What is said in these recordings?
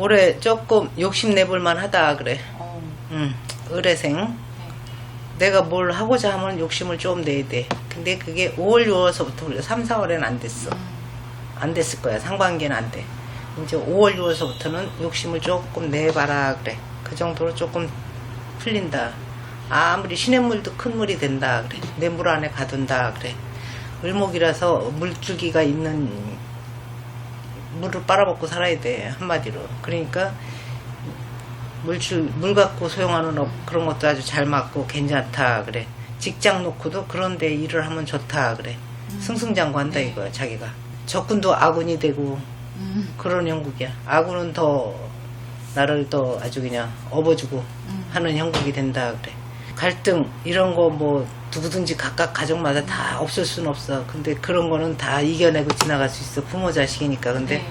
올해 조금 욕심 내볼만 하다 그래. 어, 응, 의뢰생. 네. 내가 뭘 하고자 하면 욕심을 좀 내야 돼. 근데 그게 5월, 6월서부터 3, 4월에는 안 됐어. 안 됐을 거야. 상반기는 안 돼. 이제 5월, 6월서부터는 욕심을 조금 내봐라 그래. 그 정도로 조금 풀린다. 아무리 시냇물도 큰 물이 된다 그래. 내 물 안에 가둔다 그래. 을목이라서 물줄기가 있는 물을 빨아먹고 살아야 돼 한마디로. 그러니까 물줄 물 갖고 소용하는 업 그런 것도 아주 잘 맞고 괜찮다 그래. 직장 놓고도 그런데 일을 하면 좋다 그래. 승승장구한다 이거야 자기가. 적군도 아군이 되고 음, 그런 형국이야. 아군은 더 나를 더 아주 그냥 업어주고 하는 형국이 된다 그래. 갈등 이런 거 뭐 누구든지 각각 가정마다 다 없을 수는 없어. 근데 그런 거는 다 이겨내고 지나갈 수 있어. 부모 자식이니까. 근데 네.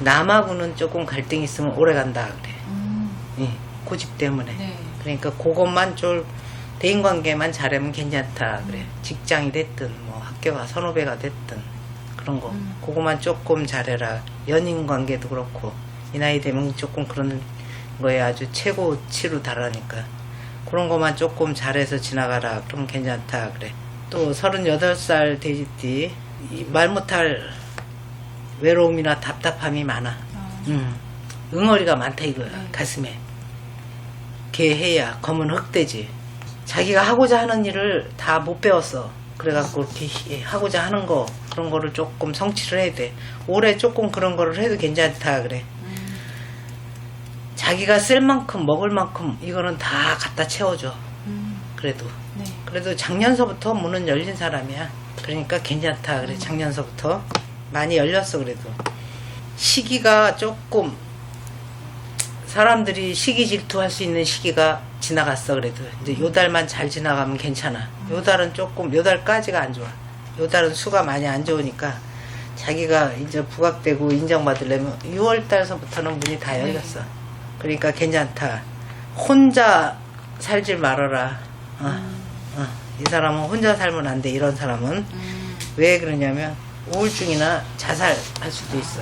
남하고는 조금 갈등이 있으면 오래 간다 그래. 음, 예, 고집 때문에. 네. 그러니까 그것만 좀 대인관계만 잘하면 괜찮다 그래. 직장이 됐든 뭐 학교가 선후배가 됐든 그런 거. 음. 그거만 조금 잘해라. 연인 관계도 그렇고 이 나이 되면 조금 그런 거에 아주 최고치로 달하니까 그런 것만 조금 잘해서 지나가라. 그럼 괜찮다. 그래. 또 38살 되지띠. 이말 못할 외로움이나 답답함이 많아. 어, 음, 응어리가 많다 이거야 네. 가슴에. 개해야 검은 흑돼지. 자기가 하고자 하는 일을 다 못 배웠어 그래갖고 이렇게 히- 하고자 하는 거 그런 거를 조금 성취를 해야 돼. 올해 조금 그런 거를 해도 괜찮다. 그래. 음, 자기가 쓸 만큼 먹을 만큼 이거는 다 갖다 채워줘 음, 그래도 네. 그래도 작년서부터 문은 열린 사람이야. 그러니까 괜찮다. 그래, 작년서부터. 많이 열렸어, 그래도. 시기가 조금, 사람들이 시기 질투할 수 있는 시기가 지나갔어, 그래도. 이제 요 달만 잘 지나가면 괜찮아. 요 달은 조금, 요 달까지가 안 좋아. 요 달은 수가 많이 안 좋으니까 자기가 이제 부각되고 인정받으려면 6월 달서부터는 문이 다 열렸어. 그러니까 괜찮다. 혼자 살질 말아라. 어, 어. 이 사람은 혼자 살면 안 돼. 이런 사람은 음, 왜 그러냐면 우울증이나 자살할 수도 있어.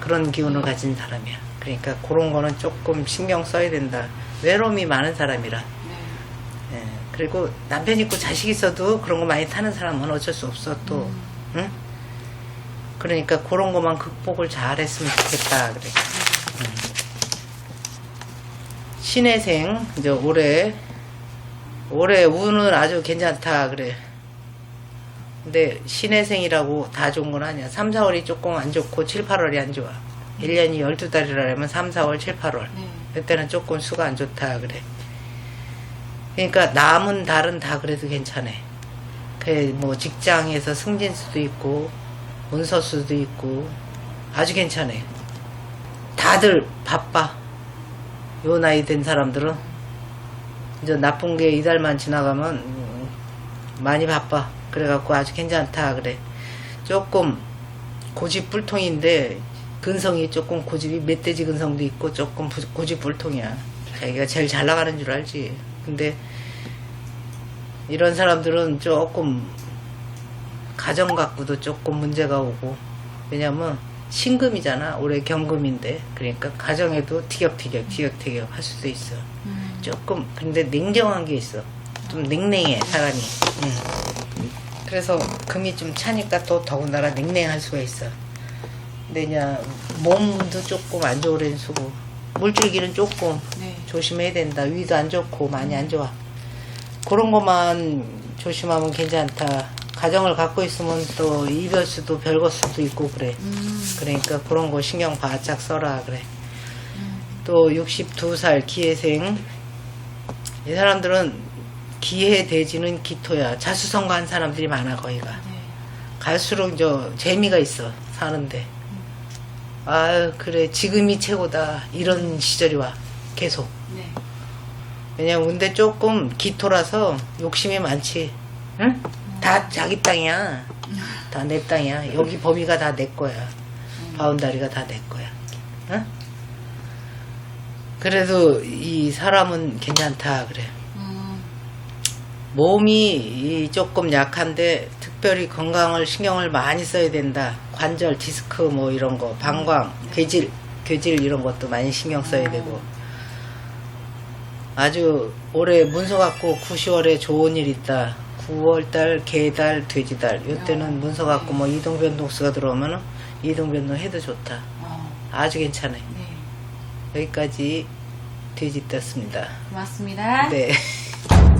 그런 기운을 가진 사람이야. 그러니까 그런 거는 조금 신경 써야 된다. 외로움이 많은 사람이라. 네. 예. 그리고 남편 있고 자식 있어도 그런 거 많이 타는 사람은 어쩔 수 없어 또. 응? 그러니까 그런 것만 극복을 잘 했으면 좋겠다. 그래. 음. 신혜생 이제 올해 올해 운은 아주 괜찮다 그래. 근데 신혜생이라고 다 좋은 건 아니야. 3, 4월이 조금 안 좋고 7, 8월이 안 좋아. 1년이 12달이라면 3, 4월, 7, 8월. 네. 그때는 조금 수가 안 좋다 그래. 그러니까 남은 달은 다 그래도 괜찮아. 그뭐 직장에서 승진 수도 있고 문서 수도 있고 아주 괜찮아. 다들 바빠. 요 나이 된 사람들은 이제 나쁜 게 이달만 지나가면 음, 많이 바빠. 그래갖고 아주 괜찮다 그래. 조금 고집불통인데 근성이 조금 고집이 멧돼지 근성도 있고 조금 부- 고집불통이야. 자기가 제일 잘 나가는 줄 알지. 근데 이런 사람들은 조금 가정 갖고도 조금 문제가 오고 왜냐면 신금이잖아. 올해 경금인데 그러니까 가정에도 티격태격 티격태격 할 수도 있어. 음, 조금 근데 냉정한 게 있어. 좀 냉랭해 사람이. 응. 그래서 금이 좀 차니까 또 더군다나 냉랭할 수가 있어. 근데 몸도 조금 안 좋으려는 수고 물줄기는 조금 네. 조심해야 된다. 위도 안 좋고 많이 안 좋아. 그런 것만 조심하면 괜찮다. 가정을 갖고 있으면 또 이별 수도 별것 수도 있고 그래. 음, 그러니까 그런 거 신경 바짝 써라 그래. 음, 또 62살 기회생 이 사람들은 기회 대지는 기토야 자수성가한 사람들이 많아 거기가 네. 갈수록 이제 재미가 있어 사는데 아유 그래 지금이 최고다 이런 시절이 와 계속 네. 왜냐면 근데 조금 기토라서 욕심이 많지 응? 다 자기 땅이야. 다 내 땅이야. 여기 범위가 다 내 거야. 바운다리가 다 내 거야. 응? 그래도 이 사람은 괜찮다 그래. 음, 몸이 이 조금 약한데 특별히 건강을 신경을 많이 써야 된다. 관절 디스크 뭐 이런 거 방광 괴질 교질 이런 것도 많이 신경 써야 되고. 아주 올해 문서 갖고 9, 10월에 좋은 일 있다. 9월달 개달 돼지달 이때는 문서 갖고 뭐 이동 변동수가 들어오면은 이동 변동 해도 좋다. 어, 아주 괜찮아요. 네. 여기까지 돼지 떴습니다. 고맙습니다. 네.